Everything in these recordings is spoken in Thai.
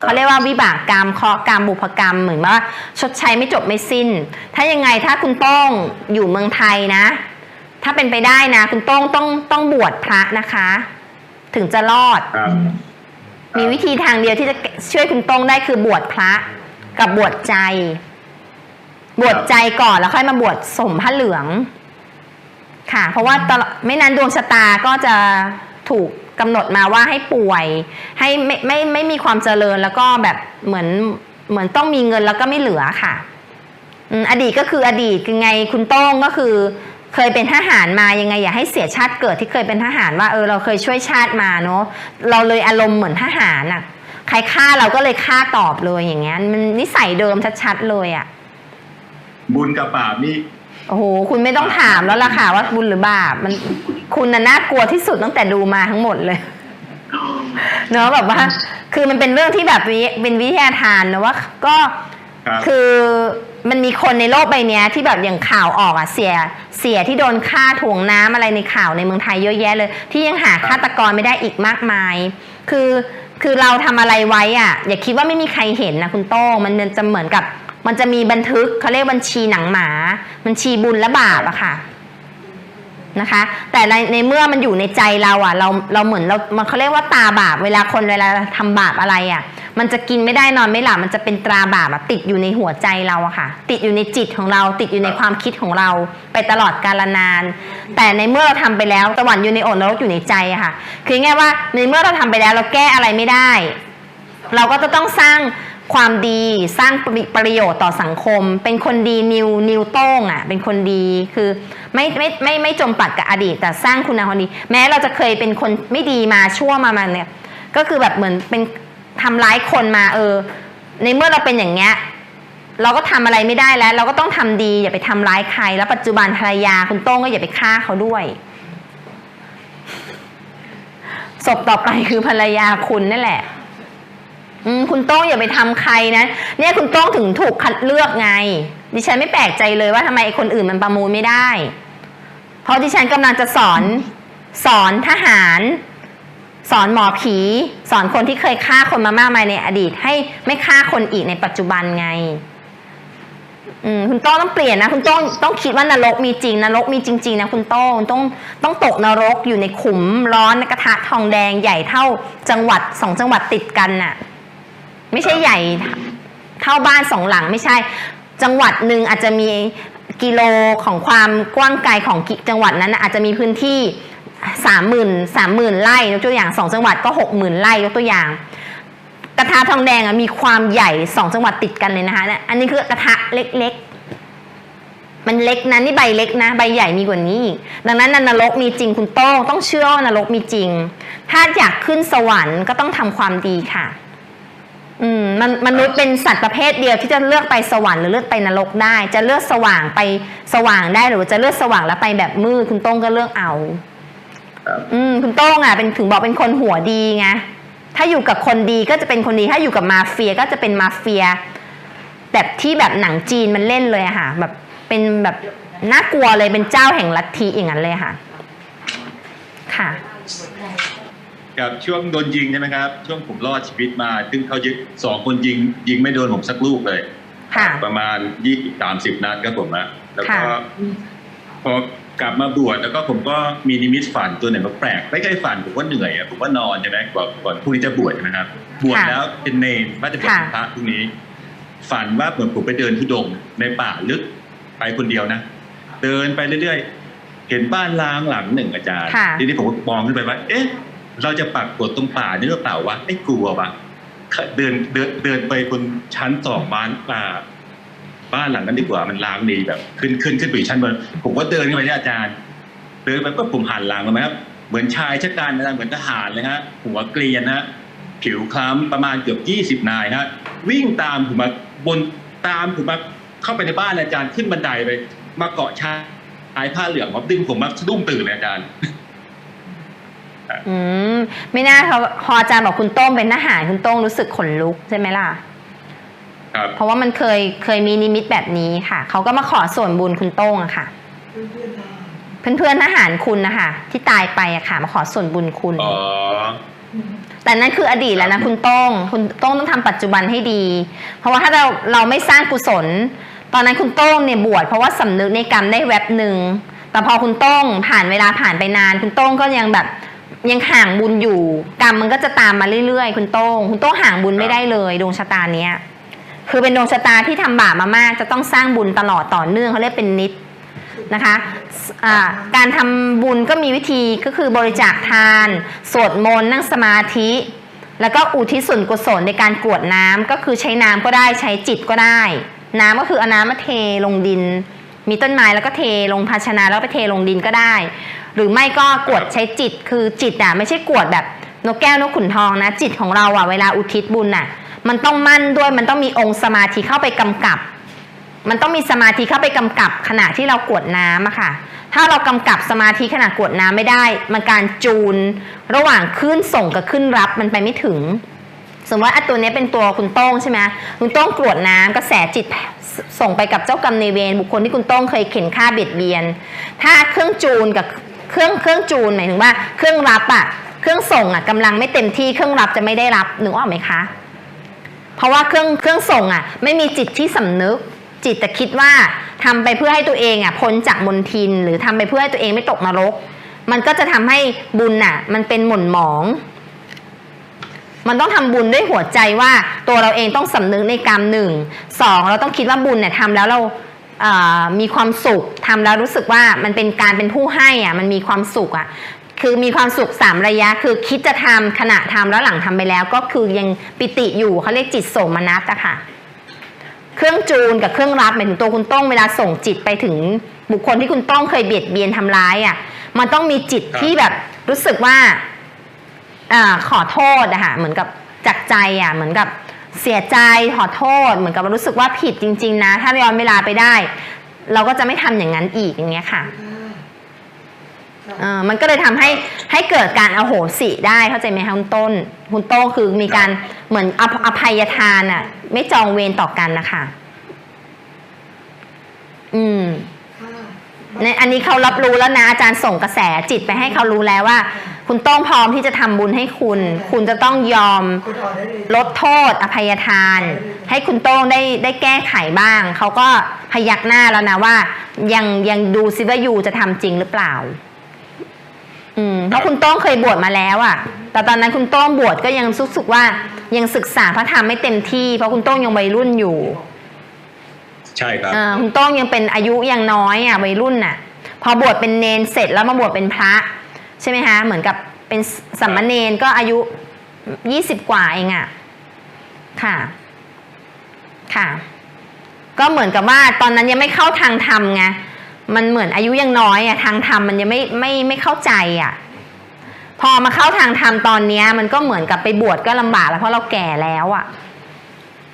เขาเรียกว่าวิบากกรรมเคราะห์กรรมบุพกรรมเหมือนว่าชดใช้ไม่จบไม่สิ้น ถ้ายังไงถ้าคุณโต้งอยู่เมืองไทยนะ ถ้าเป็นไปได้นะ คุณโต้งต้องต้องบวชพระนะคะ ถึงจะรอดครับมีวิธีทางเดียวที่จะช่วยคุณโต้งได้คือบวชพระกับบวชใจ บวชใจก่อนแล้วค่อยมาบวชสมพระเหลือง ค่ะ เพราะว่าตลอดไม่นั้นดวงชะตาก็จะ ถูกกำหนดมาว่าให้ป่วย ให้ไม่ไม่ไม่มีความเจริญแล้วก็แบบเหมือนเหมือนต้องมีเงินแล้วก็ไม่เหลือค่ะอืมอดีตก็คืออดีตคือไงคุณโต้งก็คือ เคยเป็นทหารมายังไงอย่าให้เสียชาติเกิดที่เคยเป็นทหารว่าเออเราเคยช่วยชาติมาเนาะเราเลยอารมณ์เหมือนทหารน่ะใครฆ่าเราก็เลยฆ่าตอบเลยอย่างเงี้ยมันนิสัยเดิมชัดๆเลยอะ่ะบุญกับบาปนี่โอ้โหคุณไม่ต้องถามแล้วล่ะค่ะว่าบุญหรือบาปมัน คุณน่ะน่ากลัวที่สุดตั้งแต่ดูมาทั้งหมดเลยเนอะแบบว่า คือมันเป็นเรื่องที่แบบวิเป็นวิทยาทานนะว่า ก็ครับคือมันมีคนในโลกใบเนี้ยที่แบบอย่างข่าวออกอะเสีย เสียที่โดนฆ่าถ่วงน้ำอะไรในข่าวในเมืองไทยเยอะแยะเลย ที่ยังหาฆาตกรไม่ได้อีกมากมาย คือคือเราทำอะไรไว้อะอย่าคิดว่าไม่มีใครเห็นนะคุณโต้งมันจะเหมือนกับ มันจะมีบันทึกเขาเรียกบัญชีหนังหมา บัญชีบุญและบาปอะค่ะ นะคะ แต่ในในเมื่อมันอยู่ในใจเราอะเราเราเหมือนเรามันเขาเรียกว่าตาบาปเวลาคนเวลาทำบาปอะไรอะมันจะกินไม่ได้นอนไม่หลับมันจะเป็นตราบาปติดอยู่ในหัวใจเราอะค่ะ ติดอยู่ในจิตของเรา ติดอยู่ในความคิดของเราไปตลอดกาลนาน แต่ในเมื่อเราทำไปแล้วสวรรค์อยู่ในอกนรกอยู่ในใจอะค่ะ คือง่ายว่าในเมื่อเราทำไปแล้วเราแก้อะไรไม่ได้ เราก็จะต้องสร้าง ความดีสร้างประโยชน์ต่อสังคม เป็นคนดีนิวนิวโต้งอะ เป็นคนดีคือไม่ไม่ไม่ไม่จมปักกับอดีต แต่สร้างคุณงามความดี แม้เราจะเคยเป็นคนไม่ดีมาชั่วมามาเนี่ย ก็คือแบบเหมือนเป็นทำร้ายคนมาเออ ในเมื่อเราเป็นอย่างเงี้ยเราก็ทำอะไรไม่ได้แล้ว เราก็ต้องทำดีอย่าไปทำร้ายใคร แล้วปัจจุบันภรรยาคุณโต้งก็อย่าไปฆ่าเขาด้วยศพต่อไปคือภรรยาคุณนั่นแหละ คุณโต้งอย่าไปทำใครนะ เนี่ยคุณโต้งถึงถูกคัดเลือกไง ดิฉันไม่แปลกใจเลยว่าทำไมไอ้คนอื่นมันประมูลไม่ได้ เพราะดิฉันกำลังจะสอนสอนทหาร สอนหมอผี สอนคนที่เคยฆ่าคนมามากมายในอดีต ให้ไม่ฆ่าคนอีกในปัจจุบันไงอืคุณโต้งต้องเปลี่ยนนะ คุณโต้งต้องคิดว่านรกมีจริงนรกมีจริง ๆ นะคุณโต้งต้องต้องตกนรกอยู่ในขุมร้อนในกระทะทองแดงใหญ่เท่าจังหวัดสองจังหวัดติดกันน่ะ ไม่ใช่ใหญ่เท่าบ้านสองหลังไม่ใช่ จังหวัดหนึ่งอาจจะมีกิโลของความกว้างไกลของจังหวัดนั้นอาจจะมีพื้นที่สามหมื่นสามหมื่นไร่ยกตัวอย่างสองจังหวัดก็หกหมื่นไร่ยกตัวอย่าง กระทะทองแดงมีความใหญ่สองจังหวัดติดกันเลยนะคะอันนี้คือกระทะเล็กๆ มันเล็กนะนี่ใบเล็กนะ ใบใหญ่มีกว่านี้ ดังนั้นนรกมีจริงคุณโต้งต้องเชื่อว่านรกมีจริง ถ้าอยากขึ้นสวรรค์ก็ต้องทำความดีค่ะ อืมมันมนุษย์เป็นสัตว์ประเภทเดียวที่จะเลือกไปสวรรค์หรือเลือกไปนรกได้ จะเลือกสว่างไปสว่างได้หรือจะเลือกสว่างแล้วไปแบบมืดคุณโต้งก็เลือกเอาครับอืมคุณโต้งอะเป็นถึงบอกเป็นคนหัวดีไงถ้าอยู่กับคนดีก็จะเป็นคนดี ถ้าอยู่กับมาเฟียก็จะเป็นมาเฟีย แบบที่แบบหนังจีนมันเล่นเลยอะค่ะ แบบเป็นแบบน่ากลัวเลยเป็นเจ้าแห่งลัทธิอย่างนั้นเลยค่ะ ค่ะ กับช่วงโดนยิงใช่ไหมครับ ช่วงผมรอดชีวิตมา ซึ่งเขายิงสองคนยิง ยิงไม่โดนผมสักลูกเลย ค่ะ ประมาณยี่สามสิบนัดครับผมนะแล้วก็ค่ะพอกลับมาบวชแล้วก็ผมก็มีนิมิตฝันตัวไหนมาแปลกไม่เคยฝันผมว่าเหนื่อยอะผมว่านอนใช่ไหมก่อนก่อนพรุ่งนี้จะบวชใช่ไหมครับบวชแล้วเป็นเนรว่าจะบวชเป็นพระพรุ่งนี้ ฝันว่าเหมือนผมไปเดินทุดงค์ในป่าลึกไปคนเดียวนะเดินไปเรื่อยๆ เห็นบ้านล้างหลังหนึ่งอาจารย์ค่ะ ทีนี้ผมก็มองขึ้นไปว่า เอ๊ะ เราจะปักกดตรงป่านี่หรือเปล่าวะไม่กลัววะเดินเดินเดินไปบนชั้นสองบ้านป่าบ้านหลังนั้นดีกว่ามันล้างดีแบบ ขึ้นขึ้นขึ้นไปอีกชั้นบนผมก็เดินขึ้นไปที่อาจารย์ เดินไปก็ผมหันหลังมาครับ เหมือนชายชะกันนะเหมือนทหารเลยฮะหัวเกรียนฮะผิวคล้ำประมาณเกือบยี่สิบนายฮะวิ่งตามผมมาบนตามผมมาเข้าไปในบ้านอาจารย์ขึ้นบันไดไป มาเกาะชายชายผ้าเหลืองมาดึงผมมาสะดุ้งตื่นเลยอาจารย์ อืมไม่น่าพอพออาจารย์บอกคุณโต้งเป็นทหารคุณโต้งรู้สึกขนลุกใช่ไหมล่ะ ครับเพราะว่ามันเคยเคยมีนิมิตแบบนี้ค่ะ เขาก็มาขอส่วนบุญคุณโต้งอะค่ะ เพื่อนๆทหารคุณนะคะที่ตายไปอะค่ะมาขอส่วนบุญคุณ อ๋อ แต่นั่นคืออดีตแล้วนะคุณโต้ง คุณโต้งต้องทำปัจจุบันให้ดี เพราะว่าถ้าเราเราไม่สร้างกุศล ตอนนั้นคุณโต้งเนี่ยบวชเพราะว่าสำนึกในกรรมได้แวบหนึ่งแต่พอคุณโต้งผ่านเวลาผ่านไปนาน คุณโต้งก็ยังแบบ ยังห่างบุญอยู่ กรรมมันก็จะตามมาเรื่อยๆ คุณโต้งคุณโต้งห่างบุญไม่ได้เลยดวงชะตาเนี้ยคือเป็นดวงชะตาที่ทำบาปมามาก จะต้องสร้างบุญตลอดต่อเนื่องเขาเรียกเป็นนิดนะคะอ่าการทำบุญก็มีวิธีก็คือบริจาคทาน สวดมนต์นั่งสมาธิ แล้วก็อุทิศส่วนกุศลในการกรวดน้ำก็คือใช้น้ำก็ได้ใช้จิตก็ได้ น้ำก็คือเอาน้ำมาเทลงดิน มีต้นไม้แล้วก็เทลงภาชนะแล้วไปเทลงดินก็ได้ หรือไม่ก็กวดใช้จิตคือจิตอะไม่ใช่กวดแบบนกแก้วนกขุนทองนะ จิตของเราอะเวลาอุทิศบุญอะ มันต้องมั่นด้วยมันต้องมีองค์สมาธิเข้าไปกำกับ มันต้องมีสมาธิเข้าไปกำกับขณะที่เรากวดน้ำอะค่ะ ถ้าเรากำกับสมาธิขณะกวดน้ำไม่ได้ มันการจูนระหว่างขึ้นส่งกับขึ้นรับมันไปไม่ถึงสมมติว่าอะตัวนี้เป็นตัวคุณโต้งใช่ไหมคุณโต้งกรวดน้ำกระแสจิต ส่งไปกับเจ้ากรรมในเวรบุคคลที่คุณต้องเคยเข็นฆ่าเบียดเบียน ถ้าเครื่องจูนกับเครื่องเครื่องจูนหมายถึงว่าเครื่องรับอะเครื่องส่งอะกำลังไม่เต็มที่เครื่องรับจะไม่ได้รับนึกออกไหมคะ เพราะว่าเครื่องเครื่องส่งอะไม่มีจิตที่สำนึก จิตแต่คิดว่าทำไปเพื่อให้ตัวเองอะพ้นจากมนทิน หรือทำไปเพื่อให้ตัวเองไม่ตกนรก มันก็จะทำให้บุญอะมันเป็นหม่นหมอง มันต้องทำบุญด้วยหัวใจว่าตัวเราเองต้องสำนึกในกรรมหนึ่งสองเราต้องคิดว่าบุญเนี่ยทำแล้วเราเอ่อมีความสุขทำแล้วรู้สึกว่ามันเป็นการเป็นผู้ให้อะมันมีความสุขอะคือมีความสุขสามระยะ คือคิดจะทำขณะทำแล้วหลังทำไปแล้ว ก็คือยังปิติอยู่เขาเรียกจิตโสมนัสอะค่ะเครื่องจูนกับเครื่องรับหมายถึงตัวคุณต้องเวลาส่งจิตไปถึงบุคคลที่คุณต้องเคยเบียดเบียนทำร้ายอะ่ะมันต้องมีจิตครับที่แบบรู้สึกว่า อาขอโทษอะค่ะเหมือนกับจากใจอะเหมือนกับเสียใจขอโทษ เหมือนกับรู้สึกว่าผิดจริง ๆ นะ ถ้าย้อนเวลาไปได้ เราก็จะไม่ทำอย่างนั้นอีกอย่างเงี้ยค่ะเออมันก็เลยทำให้ให้เกิดการอโหสิได้เข้าใจไหมคะคุณต้นคุณโต้งคือมีการเหมือนอภอภัยทานอะ ไม่จองเวรต่อกันนะคะอืมในอันนี้เขารับรู้แล้วนะอาจารย์ส่งกระแสจิตไปให้เขารู้แล้วว่า คุณโต้งพร้อมที่จะทำบุญให้คุณ คุณจะต้องยอมคุณอ่อนได้เลยลดโทษอภัยทาน ให้คุณโต้งได้ได้แก้ไขบ้าง เขาก็พยักหน้าแล้วนะว่า ยังยังดูซิว่ายูจะทำจริงหรือเปล่า อืมเพราะคุณโต้งเคยบวชมาแล้วอะ่ะ แต่ตอนนั้นคุณโต้งบวชก็ยังรู้สึกว่า ยังศึกษาพระธรรมไม่เต็มที่ เพราะคุณโต้งยังวัยรุ่นอยู่ ใช่ครับอ่าคุณโต้งยังเป็นอายุยังน้อยอะวัยรุ่นน่ะ พอบวชเป็นเนนเสร็จแล้วมาบวชเป็นพระ ใช่ไหมคะเหมือนกับเป็นสัมมาเนนก็อายุยี่สิบกว่าเองอะค่ะค่ะก็เหมือนกับว่าตอนนั้นยังไม่เข้าทางธรรมไงมันเหมือนอายุยังน้อยอะทางธรรมมันยังไม่ไม่ไม่เข้าใจอะพอมาเข้าทางธรรมตอนเนี้ย มันก็เหมือนกับไปบวชก็ลำบากแล้วเพราะเราแก่แล้วอะ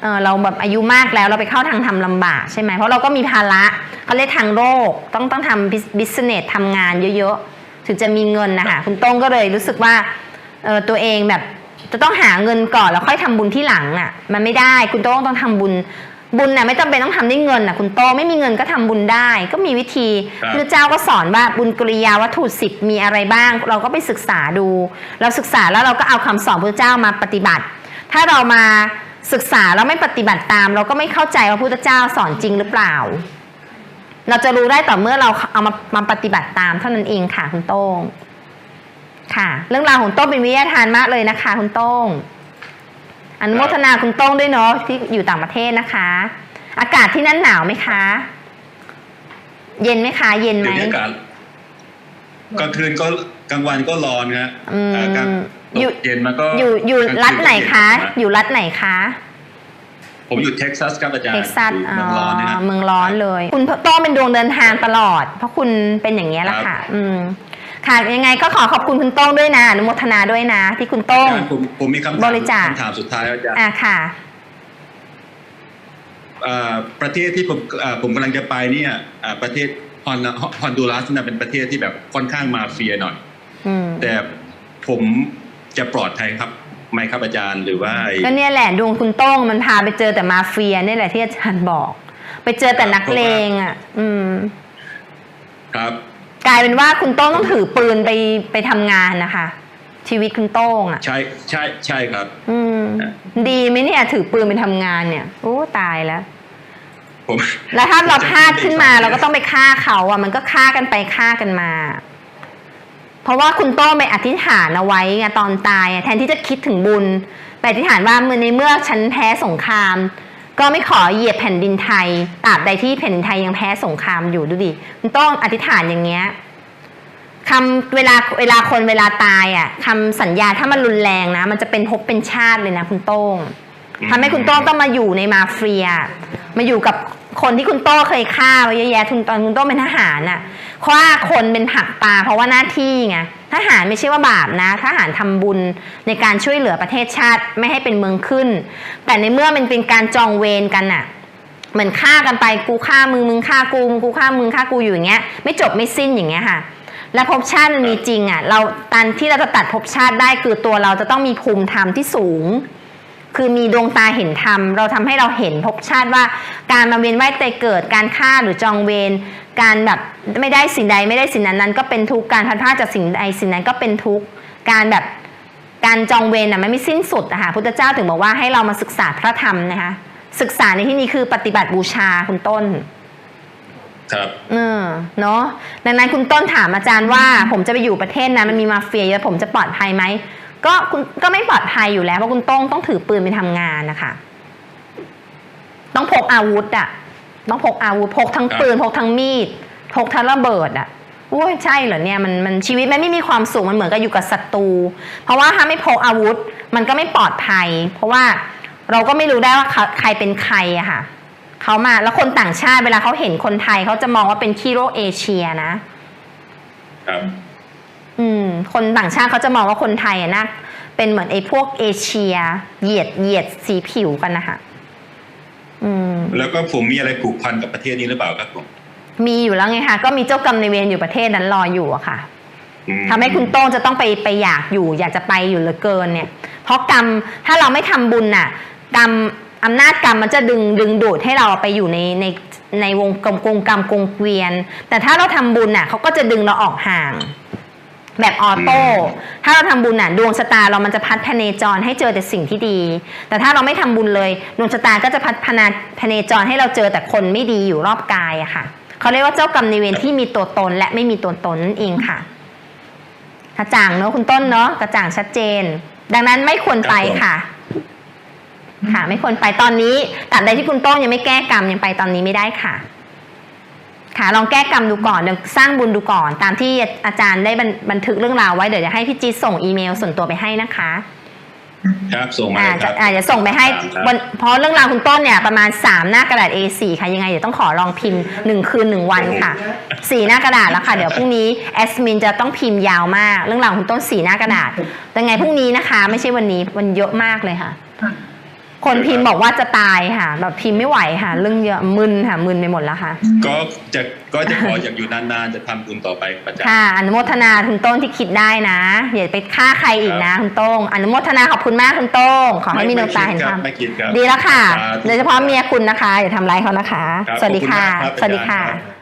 เออเราแบบอายุมากแล้วเราไปเข้าทางทำลำบากใช่ไหมเพราะเราก็มีภาระเขาเรียกทางโลกต้องต้องทำบิสเนสทำงานเยอะๆ ถึงจะมีเงินนะคะคุณโต้งก็เลยรู้สึกว่าเออตัวเองแบบจะต้องหาเงินก่อนแล้วค่อยทำบุญที่หลังอะ มันไม่ได้คุณโต้งต้องทำบุญบุญน่ะไม่จำเป็นต้องทำด้วยเงินน่ะคุณโต้งไม่มีเงินก็ทำบุญได้ ก็มีวิธีครับพระเจ้าก็สอนว่าบุญกริยาวัตถุสิบมีอะไรบ้าง เราก็ไปศึกษาดู เราศึกษาแล้วเราก็เอาคำสอนพระเจ้ามาปฏิบัติ ถ้าเรามาศึกษาแล้วไม่ปฏิบัติตาม เราก็ไม่เข้าใจว่าพระพุทธเจ้าสอนจริงหรือเปล่า เราจะรู้ได้ต่อเมื่อเราเอามามาปฏิบัติตามเท่านั้นเองค่ะคุณโต้งค่ะ เรื่องราวของโต้งเป็นวิทยาทานมากเลยนะคะ คุณโต้งอนุโมทนาคุณโต้งด้วยเนาะที่อยู่ต่างประเทศนะคะ อากาศที่นั่นหนาวไหมคะ เย็นไหมคะ เย็นไหมเดี๋ยวนี้อากาศกลางคืนก็กลางวันก็ร้อนครับอืมอ่ากลางอยู่เย็นมาก็อยู่อยู่กลางคืรัฐไหนคะก็เย็นอยู่รัฐไหนคะ ผมอยู่เท็กซัสครับอาจารย์เท็กซัสอยู่เมืองร้อนนะฮะเมืองร้อนเลย คุณโต้งเป็นดวงเดินทางตลอด เพราะคุณเป็นอย่างนี้ยแหละครัค่ะบอืมค่ะยังไงก็ขอขอบคุณคุณโต้งด้วยนะอนุโมทนาด้วยนะ ที่คุณโต้อางจารย์ผมผมมีคำถามบริจาคคำถามสุดท้ายอาจารย์อ่าค่ะอ่าประเทศที่ผมอ่าผมกำลังจะไปเนี่ยอ่าประเทศฮอนฮอนดูรัสเนี่ยเป็นประเทศที่แบบค่อนข้างมาเฟียหน่อยอืมแต่ผมจะปลอดภัยครับ ไหมครับอาจารย์หรือว่าก็เนี่ยแหละดวงคุณโต้งมันพาไปเจอแต่มาเฟียเนี่ยแหละที่อาจารย์บอก ไปเจอแต่นักเลงอะ อืม ครับ กลายเป็นว่าคุณโต้งต้องถือปืนไปไปทำงานนะคะ ชีวิตคุณโต้งอะ ใช่ใช่ใช่ครับ อืม ดีไหมเนี่ย ถือปืนไปทำงานเนี่ยโอ้ตายแล้วผมแล้วถ้าเราพลาดขึ้นมาผมจะเราก็ต้องไปฆ่าเขาอะ มันก็ฆ่ากันไปฆ่ากันมา เพราะว่าคุณโต้งไปอธิษฐานเอาไว้ไงตอนตายอะแทนที่จะคิดถึงบุญไปอธิษฐานว่าเมื่อในเมื่อฉันแพ้สงคราม ก็ไม่ขอเหยียบแผ่นดินไทยตราบใดที่แผ่นดินไทยยังแพ้สงครามอยู่ดูดิคุณโต้งอธิษฐานอย่างเงี้ยคำเวลาเวลาคนเวลาตายอะคำสัญญาถ้ามันรุนแรงนะ มันจะเป็นภพเป็นชาติเลยนะคุณโต้งทำให้คุณโต้งต้องมาอยู่ในมาเฟีย มาอยู่กับ คนที่คุณโต้เคยฆ่าไว้เยอะแยะทุนตอนคุณโต้เป็นทหารน่ะฆ่าคนเป็นผักปลาเพราะว่าหน้าที่ไงทหารไม่ใช่ว่าบาปนะทหารทำบุญในการช่วยเหลือประเทศชาติไม่ให้เป็นเมืองขึ้น แต่ในเมื่อมันเป็นการจองเวรกันน่ะเหมือนฆ่ากันไปกูฆ่ามึงมึงฆ่ากูกูฆ่ามึงฆ่ากูอยู่อย่างเงี้ยไม่จบไม่สิ้นอย่างเงี้ยค่ะและภพชาติมันมีจริงอะเราตอนที่เราจะตัดภพชาติได้คือตัวเราจะต้องมีภูมิธรรมที่สูง คือมีดวงตาเห็นธรรม เราทำให้เราเห็นภพชาติว่า การมาเวียนว่ายตายเกิดการฆ่าหรือจองเวรการแบบไม่ได้สิ่งใดไม่ได้สิ่งนั้นนั้น ก็เป็นทุกข์การพัดพลาดจากสิ่งใดสิ่งนั้นก็เป็นทุกข์การแบบการจองเวรน่ะมันไม่สิ้นสุดนะคะพุทธเจ้าถึงบอกว่าให้เรามาศึกษาพระธรรมนะคะศึกษาในที่นี้คือปฏิบัติบูชาคุณต้นครับเออเนาะดังนั้นคุณต้นถามอาจารย์ว่า ผมจะไปอยู่ประเทศนั้นมันมีมาเฟียเยอะผมจะปลอดภัยไหม ก็คุณก็ไม่ปลอดภัยอยู่แล้วเพราะคุณโต้งต้องถือปืนไปทำงานนะคะ ต้องพกอาวุธอะต้องพกอาวุธพกทั้งครับปืนพกทั้งมีดพกทั้งระเบิดอะโอ้ยใช่เหรอเนี่ยมันมันชีวิตมันไม่มีความสุขมันเหมือนกับอยู่กับศัตรู เพราะว่าถ้าไม่พกอาวุธ มันก็ไม่ปลอดภัย เพราะว่าเราก็ไม่รู้ได้ว่าเขาใครเป็นใครอะค่ะเขามาแล้วคนต่างชาติเวลาเขาเห็นคนไทยเขาจะมองว่าเป็นคีโรเอเชียนะครับ อืมคนต่างชาติเขาจะมองว่าคนไทยอะนะเป็นเหมือนไอ้พวกเอเชีย เหยียดเหยียดสีผิวกันนะคะอืม แล้วก็ผมมีอะไรผูกพันกับประเทศนี้หรือเปล่าครับผมมีอยู่แล้วไงคะก็มีเจ้ากรรมในายเวรอยู่ประเทศนั้นรออยู่อะค่ะ อืมทำให้คุณโต้งจะต้องไปไปอยากอยู่ อยากจะไปอยู่เหลือเกินเนี่ย เพราะกรรมถ้าเราไม่ทำบุญน่ะ กรรมอำนาจกรรมมันจะดึงดึงดูดให้เราไปอยู่ในในในวงกลมกงกรรมกงเกวียน แต่ถ้าเราทำบุญน่ะเขาก็จะดึงเราออกห่าง แบบออโต้ ถ้าเราทำบุญน่ะดวงชะตาเรามันจะพัดพเนจรให้เจอแต่สิ่งที่ดี แต่ถ้าเราไม่ทำบุญเลย ดวงชะตาก็จะพัดพนาพเนจรให้เราเจอแต่คนไม่ดีอยู่รอบกายอะค่ะ เขาเรียกว่าเจ้ากรรมในายเวรที่มีตัวตนและไม่มีตัวตนนั่นเองค่ะกระจ่างเนอะคุณต้นเนอะกระจ่างชัดเจน ดังนั้นไม่ควรไปค่ะ ค่ะ ไม่ควรไปตอนนี้ตราบใดที่คุณโต้งยังไม่แก้กรรมยังไปตอนนี้ไม่ได้ค่ะ ค่ะลองแก้กรรมดูก่อนเดี๋ยวสร้างบุญดูก่อน ตามที่อาจารย์ได้บันบันทึกเรื่องราวไว้เดี๋ยวจะให้พี่จีดส่งอีเมลส่วนตัวไปให้นะคะ ครับส่งมาอ่าเลยคจะรับอ่าจะส่งไปให้ครับบนเพราะเรื่องราวคุณต้นเนี่ยประมาณ 3 หน้ากระดาษ A4 ค่ะยังไงเดี๋ยวต้องขอลองพิมพ์ 1 คืน 1 วันค่ะ 4 หน้ากระดาษแล้วค่ะ เดี๋ยวพรุ่งนี้แอสมินจะต้องพิมพ์ยาวมาก เรื่องราวของคุณต้น4หน้ากระดาษแต่ไงพรุ่งนี้นะคะ ไม่ใช่วันนี้มันเยอะมากเลยค่ะ คนพิมพ์บอกว่าจะตายค่ะ แบบพิมพ์ไม่ไหวค่ะเรื่องเยอะมึนค่ะมึนไปหมดแล้วค่ะ ก็จะก็จะขออยากอยู่นานๆจะทำบุญต่อไปประจำค่ะอนุโมทนาคุณโต้งที่คิดได้นะอย่าไปฆ่าใครอีกนะคุณโต้งอนุโมทนาขอบคุณมากคุณโต้งขอให้มีดวงตาเห็นธรรมไม่คิดครับดีแล้วค่ะสาธุโดยเฉพาะเมียคุณนะคะอย่าทำร้ายเขานะคะครับสวัสดีค่ะขอบณมากรับสวัสดีค่ะอาจารย์รับ